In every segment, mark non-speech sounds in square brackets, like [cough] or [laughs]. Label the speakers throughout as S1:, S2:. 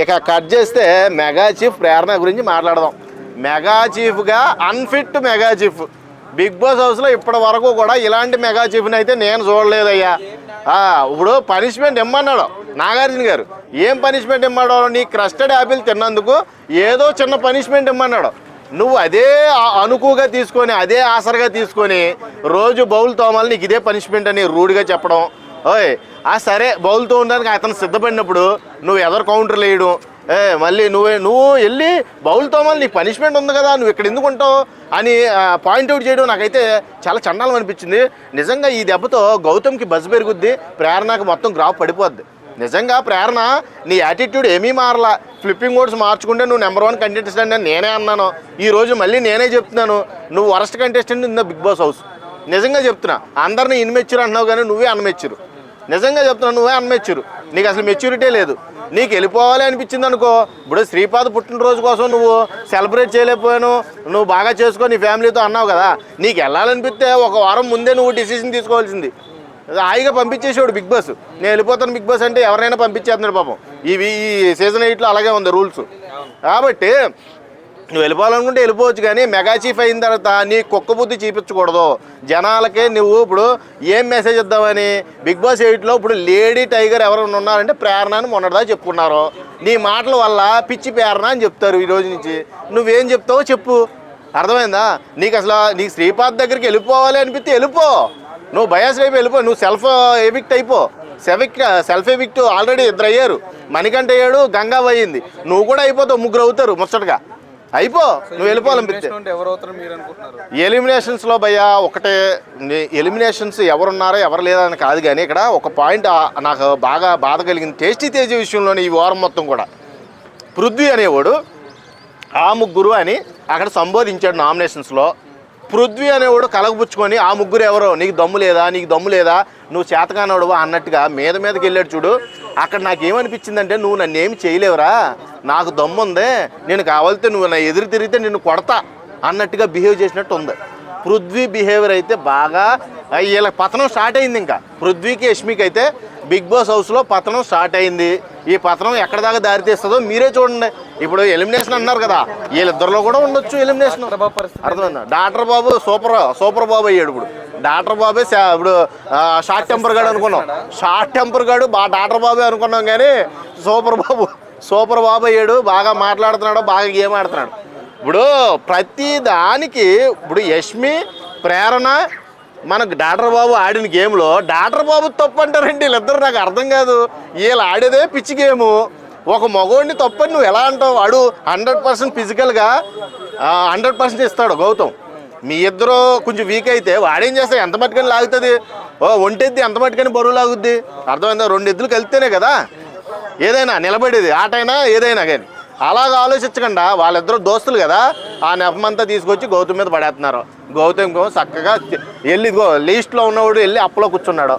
S1: ఇక కట్ చేస్తే mega chief ప్రేరణ గురించి మాట్లాడదాం. మెగా చీఫ్గా unfit mega chief. Big boss హౌస్లో ఇప్పటి వరకు కూడా ఇలాంటి మెగా చీఫ్ని అయితే నేను చూడలేదయ్యా. ఇప్పుడు పనిష్మెంట్ ఇమ్మన్నాడు నాగార్జున గారు. ఏం పనిష్మెంట్ ఇమ్మన్నాడు? నీ క్రస్టెడ్ యాపిల్ తిన్నందుకు ఏదో చిన్న పనిష్మెంట్ ఇమ్మన్నాడు. నువ్వు అదే అనుకుగా తీసుకొని అదే ఆసరగా తీసుకొని రోజు బౌల్ తోమాలి నీకు ఇదే పనిష్మెంట్ అని రూడ్గా చెప్పడం. ఓయ్ ఆ సరే బౌల్తో ఉండడానికి అతను సిద్ధపడినప్పుడు నువ్వు ఎదరు కౌంటర్లు వేయడం. ఏ మళ్ళీ నువ్వే నువ్వు వెళ్ళి బౌల్తో మళ్ళీ నీకు పనిష్మెంట్ ఉంది కదా నువ్వు ఇక్కడ ఎందుకు ఉంటావు అని పాయింట్అవుట్ చేయడం నాకైతే చాలా చండాలం అనిపించింది. నిజంగా ఈ దెబ్బతో గౌతమ్కి బజ్ పెరుగుద్ది ప్రేరణకు మొత్తం గ్రాఫ్ పడిపోద్ది. నిజంగా ప్రేరణ నీ యాటిట్యూడ్ ఏమీ మారలా. ఫ్లిప్పింగ్ ఓట్స్ మార్చుకుంటే నువ్వు నెంబర్ వన్ కంటెస్టెంట్ అని నేనే అన్నాను. ఈ రోజు మళ్ళీ నేనే చెప్తున్నాను. నువ్వు worst contestant in the big boss house నిజంగా చెప్తున్నా. అందరిని ఇన్మెచ్చురు అంటున్నావు కానీ నువ్వే అన్మెచ్చురు నిజంగా చెప్తున్నా నువ్వే అన్మెచ్యూర్ నీకు అసలు మెచ్యూరిటీ లేదు. నీకు వెళ్ళిపోవాలి అనిపించింది అనుకో ఇప్పుడు శ్రీపాద పుట్టినరోజు కోసం నువ్వు సెలబ్రేట్ చేయలేకపోయాను నువ్వు బాగా చేసుకో నీ ఫ్యామిలీతో అన్నావు కదా నీకు వెళ్ళాలనిపిస్తే ఒక వారం ముందే నువ్వు డిసిషన్ తీసుకోవాల్సింది. హాయిగా పంపించేసాడు బిగ్ బాస్. నేను వెళ్ళిపోతాను బిగ్ బాస్ అంటే ఎవరైనా పంపించేస్తున్నాడు పాపం. ఇవి ఈ సీజన్ ఎయిట్లో అలాగే ఉంది రూల్స్ కాబట్టి నువ్వు వెళ్ళిపోవాలనుకుంటే వెళ్ళిపోవచ్చు కానీ మెగా చీఫ్ అయిన తర్వాత నీ కుక్క బుద్ధి చూపించకూడదు. జనాలకే నువ్వు ఇప్పుడు ఏం మెసేజ్ ఇద్దామని? బిగ్ బాస్ ఎయిట్లో ఇప్పుడు లేడీ టైగర్ ఎవరైనా ఉన్నారంటే ప్రేరణ అని మొన్నటిదా చెప్పుకున్నారు. నీ మాటల వల్ల పిచ్చి ప్రేరణ అని చెప్తారు ఈ రోజు నుంచి. నువ్వేం చెప్తావో చెప్పు. అర్థమైందా? నీకు అసలు నీకు శ్రీపాద్ దగ్గరికి వెళ్ళిపోవాలి అనిపిస్తే వెళ్ళిపో. నువ్వు బయాస్ వైపు వెళ్ళిపో. నువ్వు సెల్ఫ్ ఎవిక్ట్ అయిపో. సెవిక్ సెల్ఫ్ ఎవిక్ట్ ఆల్రెడీ ఇద్దరు అయ్యారు. మణికంఠ అయ్యాడు గంగా అయ్యింది నువ్వు కూడా అయిపోతావు ముగ్గురు అవుతారు ముచ్చటగా. అయిపో నువ్వు వెళ్ళిపోవాలనిపిస్తే ఎలిమినేషన్స్లో భయ్యా ఒకటే ఎలిమినేషన్స్ ఎవరున్నారో ఎవరు లేదా అని కాదు కానీ ఇక్కడ ఒక పాయింట్ నాకు బాగా బాధ కలిగింది. టేస్టీ తేజ విషయంలోని ఈ వారం మొత్తం కూడా. పృథ్వీ అనేవాడు ఆ ముగ్గురు అని అక్కడ సంబోధించాడు నామినేషన్స్లో పృథ్వీ అనేవాడు కలగపుచ్చుకొని ఆ ముగ్గురు ఎవరో నీకు దమ్ము లేదా నీకు దమ్ము లేదా నువ్వు చేతకానోడువా అన్నట్టుగా మీద మీదకి వెళ్ళాడు చూడు. అక్కడ నాకు ఏమనిపించిందంటే నువ్వు నన్ను ఏమి చేయలేవురా నాకు దమ్ము ఉంది నేను కావాలితే నువ్వు నా ఎదురు తిరిగితే నిన్ను కొడతా అన్నట్టుగా బిహేవ్ చేసినట్టు ఉంది. పృథ్వీ బిహేవియర్ అయితే బాగా వీళ్ళ పతనం స్టార్ట్ అయింది ఇంకా. పృథ్వీకి యష్మికి అయితే బిగ్ బాస్ హౌస్లో పతనం స్టార్ట్ అయింది. ఈ పతనం ఎక్కడ దాకా దారి తీస్తుందో మీరే చూడండి. ఇప్పుడు ఎలిమినేషన్ అన్నారు కదా వీళ్ళిద్దరిలో కూడా ఉండొచ్చు ఎలిమినేషన్. అర్థమైందా? Doctor Babu super super Babu అయ్యాడు ఇప్పుడు. డాక్టర్ బాబే ఇప్పుడు షార్ట్ టెంపర్ గాడు అనుకున్నాం. షార్ట్ టెంపర్ గాడు బా డాక్టర్ బాబే అనుకున్నాం కానీ సూపర్ బాబు సూపర్ బాబు అయ్యాడు బాగా మాట్లాడుతున్నాడు బాగా గేమ్ ఆడుతున్నాడు. ఇప్పుడు ప్రతి దానికి ఇప్పుడు యష్మి ప్రేరణ మనకు డాక్టర్ బాబు ఆడిన గేమ్లో డాక్టర్ బాబు తప్పు అంటారండి వీళ్ళిద్దరు నాకు అర్థం కాదు. వీళ్ళు ఆడేదే పిచ్చి గేము. ఒక మగోడిని తప్పని నువ్వు ఎలా అంటావు? వాడు హండ్రెడ్ పర్సెంట్ ఫిజికల్గా హండ్రెడ్ పర్సెంట్ ఇస్తాడు గౌతమ్. మీ ఇద్దరు కొంచెం వీక్ అయితే వాడేం చేస్తాడు? ఎంత మట్టుకని లాగుతుంది? ఓ ఒంటెద్ది ఎంత మట్టుకని బరువు లాగుద్ది? అర్థమైందా? రెండు ఎద్దులు కలిస్తేనే కదా. ఏదైనా నిలబడేది ఆటైనా ఏదైనా కానీ. అలాగ ఆలోచించకుండా వాళ్ళిద్దరు దోస్తులు కదా ఆ నెపమంతా తీసుకొచ్చి గౌతమ్ మీద పడేస్తున్నారు గౌతమ్ చక్కగా వెళ్ళి లీస్ట్లో ఉన్నవాడు వెళ్ళి అప్పలో కూర్చున్నాడు.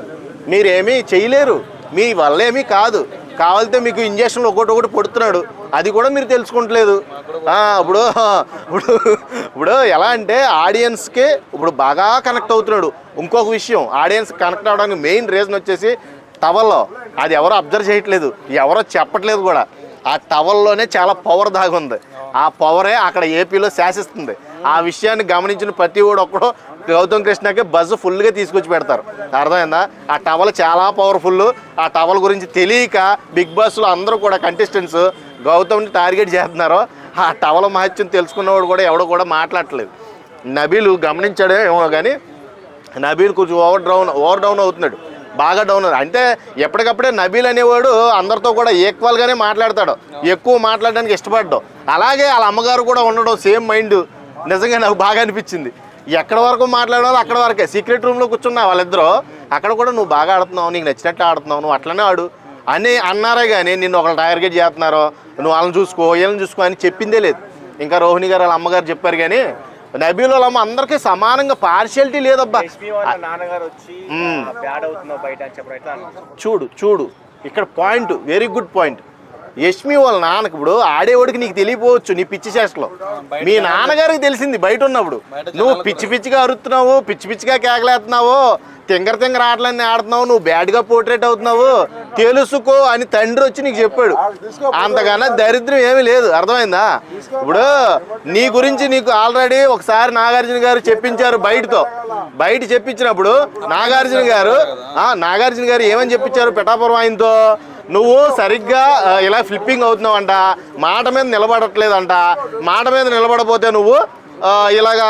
S1: మీరేమీ చేయలేరు మీ వల్ల ఏమీ కాదు. కావాలితే మీకు ఇంజక్షన్లు ఒకటి ఒకటి పొడుతున్నాడు. అది కూడా మీరు తెలుసుకుంటలేదు. ఇప్పుడు ఇప్పుడు ఇప్పుడు ఎలా అంటే ఆడియన్స్కి ఇప్పుడు బాగా కనెక్ట్ అవుతున్నాడు. ఇంకొక విషయం ఆడియన్స్ కనెక్ట్ అవ్వడానికి మెయిన్ రీజన్ వచ్చేసి టవల్లో. అది ఎవరో అబ్జర్వ్ చేయట్లేదు. ఎవరో చెప్పట్లేదు కూడా. ఆ టవల్లోనే చాలా పవర్ దాగి ఉంది ఆ పవరే అక్కడ ఏపీలో శాసిస్తుంది. ఆ విషయాన్ని గమనించిన ప్రతి ఒక్కడు గౌతమ్ కృష్ణకి బజ్ ఫుల్గా తీసుకొచ్చి పెడతారు. అర్థమైందా? ఆ టవల్ చాలా పవర్ఫుల్ ఆ టవల్ గురించి తెలియక బిగ్ బాస్లో అందరూ కూడా కంటెస్టెంట్స్ గౌతమ్ని టార్గెట్ చేస్తున్నారు. ఆ టవల్ మహత్యం తెలుసుకున్నవాడు కూడా ఎవడో కూడా మాట్లాడట్లేదు. నబీలు గమనించాడేమో కానీ నబీల్ కొంచెం ఓవర్ డౌన్ ఓవర్ డౌన్ అవుతున్నాడు. బాగా డౌన్ అవుతుంది. అంటే ఎప్పటికప్పుడే నబీల్ అనేవాడు అందరితో కూడా ఈక్వల్గానే మాట్లాడతాడు. ఎక్కువ మాట్లాడడానికి ఇష్టపడ్డాడు. అలాగే వాళ్ళ అమ్మగారు కూడా ఉండడం సేమ్ మైండ్ నిజంగా నాకు బాగా అనిపించింది. ఎక్కడ వరకు మాట్లాడాలో అక్కడ వరకే. సీక్రెట్ రూమ్లో కూర్చున్నా వాళ్ళిద్దరూ అక్కడ కూడా నువ్వు బాగా ఆడుతున్నావు నీకు నచ్చినట్టు ఆడుతున్నావు నువ్వు అట్లనే ఆడు అని అన్నారే కానీ నిన్ను ఒకళ్ళు టార్గెట్ చేస్తున్నారో నువ్వు వాళ్ళని చూసుకో వీళ్ళని చూసుకో అని చెప్పిందే లేదు. ఇంకా రోహిణి గారు వాళ్ళ అమ్మగారు చెప్పారు కానీ నబీల్ అమ్మ అందరికీ సమానంగా పార్షియాలిటీ లేదబ్బా
S2: నాన్నగారు వచ్చి. బ్యాడ్ అవుతున్నావు బయట?
S1: చూడు చూడు ఇక్కడ point very good point Yashmi వాళ్ళ నాన్నకి ఇప్పుడు ఆడేవాడికి నీకు తెలియపోవచ్చు నీ పిచ్చి చేష్టలో. మీ నాన్నగారికి తెలిసింది బయట ఉన్నప్పుడు. నువ్వు పిచ్చి పిచ్చిగా అరుస్తున్నావు పిచ్చి పిచ్చిగా కేకలేస్తున్నావు తింగర తింగర ఆటలన్నీ ఆడుతున్నావు నువ్వు బ్యాడ్గా పోర్ట్రేట్ అవుతున్నావు తెలుసుకో అని తండ్రి వచ్చి నీకు చెప్పాడు. అంతకన్నా దరిద్రం ఏమీ లేదు. అర్థమైందా? ఇప్పుడు నీ గురించి నీకు ఆల్రెడీ ఒకసారి నాగార్జున గారు చెప్పించారు బయటతో. బయట చెప్పించినప్పుడు నాగార్జున గారు ఆ, నాగార్జున గారు ఏమని చెప్పించారు పిఠాపురం ఆయనతో? నువ్వు సరిగ్గా ఇలా ఫ్లిప్పింగ్ అవుతున్నావంట మాట మీద నిలబడట్లేదంట. మాట మీద నిలబడపోతే నువ్వు ఇలాగా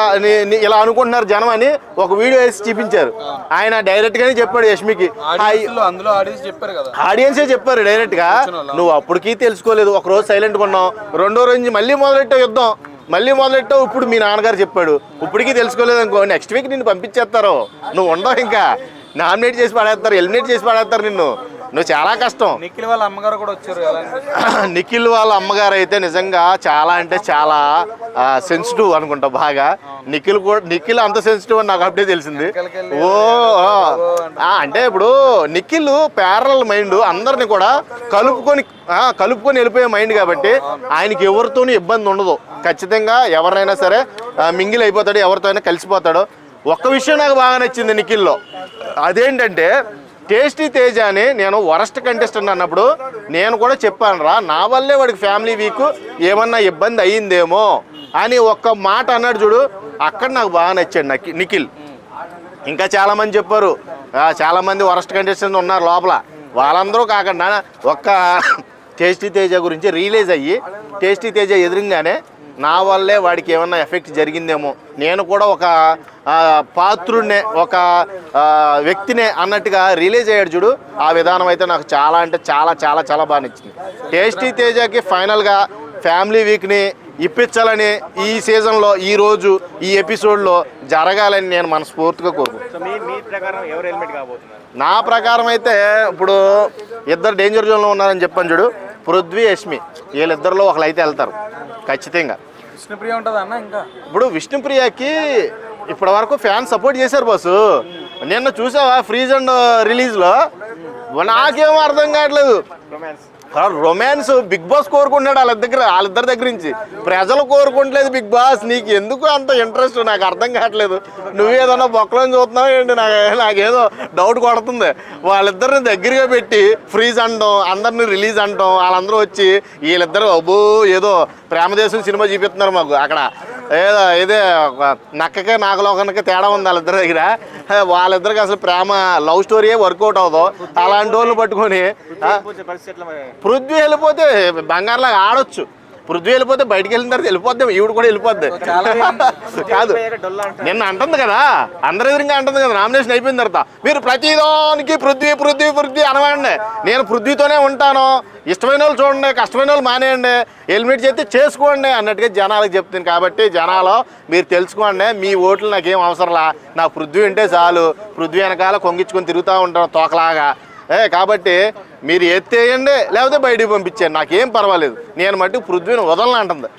S1: ఇలా అనుకుంటున్నారు జనం అని ఒక వీడియో వేసి చూపించారు. ఆయన డైరెక్ట్ గానే చెప్పాడు యష్మికి.
S3: ఆడియన్స్ చెప్పారు కదా.
S1: ఆడియన్సే చెప్పారు డైరెక్ట్గా? నువ్వు అప్పటికి తెలుసుకోలేదు ఒక రోజు సైలెంట్ కొన్నావు రెండో రోజు మళ్ళీ మొదలెట్టావు యుద్ధం. మళ్ళీ మొదలెట్టావు ఇప్పుడు మీ నాన్నగారు చెప్పాడు. ఇప్పటికీ తెలుసుకోలేదు అనుకో నెక్స్ట్ వీక్ నిన్ను పంపించేస్తారు. నువ్వు ఉండవు ఇంకా. నామినేట్ చేసి పడేస్తారు ఎలిమినేట్ చేసి పడేస్తారు నిన్ను. నువ్వు చాలా కష్టం.
S3: నిఖిల్ వాళ్ళ అమ్మగారు కూడా వచ్చారు? [laughs]
S1: నిఖిల్ వాళ్ళ అమ్మగారు అయితే నిజంగా చాలా అంటే చాలా సెన్సిటివ్ అనుకుంటా బాగా. నిఖిల్ కూడా నిఖిల్ అంత సెన్సిటివ్ అని నాకు అప్పుడే తెలిసింది. ఓ అంటే ఇప్పుడు నిఖిల్ ప్యారల్ మైండ్ అందరిని కూడా కలుపుకొని కలుపుకొని వెళ్ళిపోయే మైండ్ కాబట్టి ఆయనకి ఎవరితోనూ ఇబ్బంది ఉండదు. ఖచ్చితంగా ఎవరైనా సరే మింగిల్ అయిపోతాడు ఎవరితో అయినా కలిసిపోతాడు. ఒక్క విషయం నాకు బాగా నచ్చింది నిఖిల్లో. అదేంటంటే టేస్టీ తేజ అని నేను వరస్ట్ కంటెస్టెంట్ అన్నప్పుడు నేను కూడా చెప్పాను రా నా వల్లే వాడికి ఫ్యామిలీ వీక్ ఏమన్నా ఇబ్బంది అయ్యిందేమో అని ఒక్క మాట అన్నాడు చూడు అక్కడ నాకు బాగా నచ్చాడు నకి నిఖిల్. ఇంకా చాలామంది చెప్పారు చాలామంది వరస్ట్ కంటెస్టెంట్ ఉన్నారు లోపల. వాళ్ళందరూ కాకుండా ఒక్క టేస్టీ తేజ గురించి రియలైజ్ అయ్యి టేస్టీ తేజ ఎదురుగానే నా వల్లే వాడికి ఏమన్నా ఎఫెక్ట్ జరిగిందేమో. నేను కూడా ఒక పాత్రుడినే ఒక వ్యక్తినే అన్నట్టుగా రిలీజ్ అయ్యాడు చూడు. ఆ విధానం అయితే నాకు చాలా అంటే చాలా చాలా చాలా బాగా నచ్చింది. టేస్టీ తేజకి ఫైనల్గా ఫ్యామిలీ వీక్ని ఇప్పించాలని ఈ సీజన్లో ఈ రోజు ఈ ఎపిసోడ్లో జరగాలని నేను మనస్ఫూర్తిగా కోరుకుంటున్నాను.
S2: సో మీ మీ ప్రకారం ఎవరు హెల్మెట్ కాబోతున్నారు?
S1: నా ప్రకారం అయితే ఇప్పుడు ఇద్దరు డేంజర్ జోన్లో ఉన్నారని చెప్పాను చూడు. పృథ్వీ యష్మి. వీళ్ళిద్దరిలో ఒకళ్ళు అయితే వెళ్తారు. ఖచ్చితంగా.
S3: విష్ణుప్రియ ఉంటుంది అన్న ఇంకా?
S1: ఇప్పుడు విష్ణుప్రియకి ఇప్పటి వరకు ఫ్యాన్స్ సపోర్ట్ చేశారు బాసు నిన్న చూసావా ఫ్రీజ్ అండ్ రిలీజ్లో నాకేం అర్థం కావట్లేదు.
S2: రొమాన్స్
S1: బిగ్ బాస్ కోరుకుంటున్నాడు వాళ్ళ దగ్గర వాళ్ళిద్దరి దగ్గర నుంచి. ప్రజలు కోరుకుంటలేదు బిగ్ బాస్ నీకు ఎందుకు అంత ఇంట్రెస్ట్ నాకు అర్థం కావట్లేదు. నువ్వేదన్నా బొక్కలో చూస్తున్నావు ఏంటి? నాకు నాకేదో డౌట్ కొడుతుంది. వాళ్ళిద్దరిని దగ్గరగా పెట్టి ఫ్రీజ్ అనడం అందరిని రిలీజ్ అనడం వాళ్ళందరూ వచ్చి వీళ్ళిద్దరు అబ్బో ఏదో ప్రేమదేశం సినిమా చూపిస్తున్నారు మాకు అక్కడ. ఏదో ఇదే ఒక నక్కకే నాగలోకానికి తేడా ఉంది వాళ్ళిద్దరి దగ్గర. వాళ్ళిద్దరికి అసలు ప్రేమ లవ్ స్టోరీయే వర్కౌట్ అవ్వదు. అలాంటి వాళ్ళు పట్టుకొని పృథ్వీ వెళ్ళిపోతే బంగారులాగా ఆడొచ్చు. పృథ్వీ వెళ్ళిపోతే బయటికి వెళ్ళిన తర్వాత వెళ్ళిపోద్ది ఈవిడ కూడా వెళ్ళిపోద్ది. [laughs] కాదు. నిన్న అంటుంది కదా అందరి ఎదురుగా అంటుంది కదా నామినేషన్ అయిపోయిన తర్వాత మీరు ప్రతిదానికి పృథ్వీ పృథ్వీ పృథ్వీ అనవండి నేను పృథ్వీతోనే ఉంటాను ఇష్టమైన వాళ్ళు చూడండి కష్టమైన వాళ్ళు మానేయండి హెల్మెట్ చేస్తే చేసుకోండి అన్నట్టుగా జనాలకు చెప్తుంది కాబట్టి జనాలు మీరు తెలుసుకోండి మీ ఓట్లు నాకేం అవసరంలా? నా పృథ్వీ ఉంటే చాలు పృథ్వీ వెనకాల కొంగించుకొని తిరుగుతూ ఉంటాను తోకలాగా. ఏ కాబట్టి మీరు ఎత్తేయండి లేకపోతే బయటికి పంపించండి నాకేం పర్వాలేదు. నేను మట్టి పృథ్వీని వదలను అంటుంది.